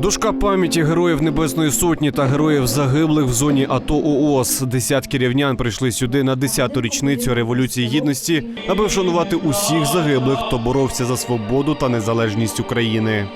Дошка пам'яті героїв Небесної Сотні та героїв загиблих в зоні АТО ООС. Десятки рівнян прийшли сюди на 10-ту річницю Революції Гідності, аби вшанувати усіх загиблих, хто боровся за свободу та незалежність України.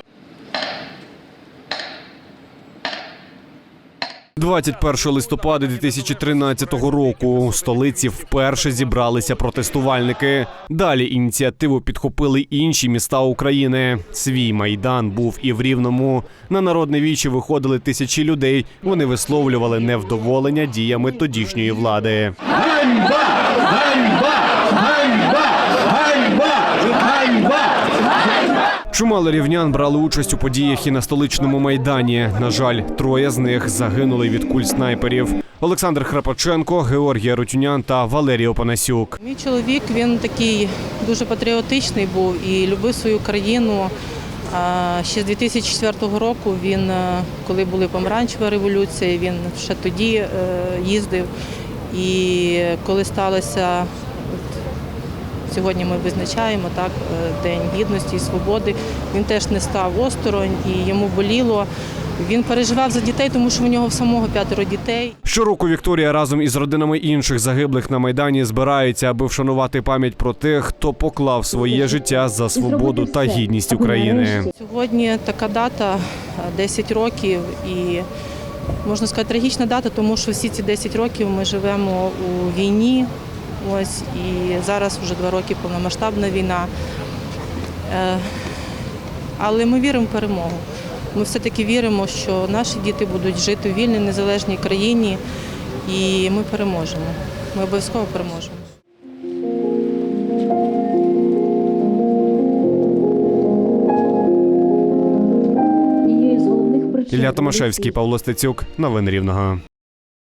21 листопада 2013 року у столиці вперше зібралися протестувальники. Далі ініціативу підхопили інші міста України. Свій майдан був і в Рівному. На народне вічі виходили тисячі людей. Вони висловлювали невдоволення діями тодішньої влади. Чимало рівнян брали участь у подіях і на столичному майдані. На жаль, троє з них загинули від куль снайперів: Олександр Храпаченко, Георгій Рутюнян та Валерій Опанасюк. Мій чоловік він такий дуже патріотичний був і любив свою країну. Ще з 2004 року він, е, коли були помаранчева революція, він ще тоді е, їздив. І коли сталося, сьогодні ми визначаємо так, е, День гідності і свободи, він теж не став осторонь і йому боліло. Він переживав за дітей, тому що у нього в самого п'ятеро дітей. Щороку Вікторія разом із родинами інших загиблих на майдані збирається, аби вшанувати пам'ять про тих, хто поклав своє життя за свободу та гідність України. Сьогодні така дата е, 10 років і можна сказати трагічна дата, тому що всі ці 10 років ми живемо у війні. Ось і зараз вже два роки повномасштабна війна. Е, Але ми віримо в перемогу. Ми все-таки віримо, що наші діти будуть жити у вільній, незалежній країні, і ми переможемо. Ми обов'язково переможемо. Ілля Томашевський, Павло Стецюк. Новини Рівного.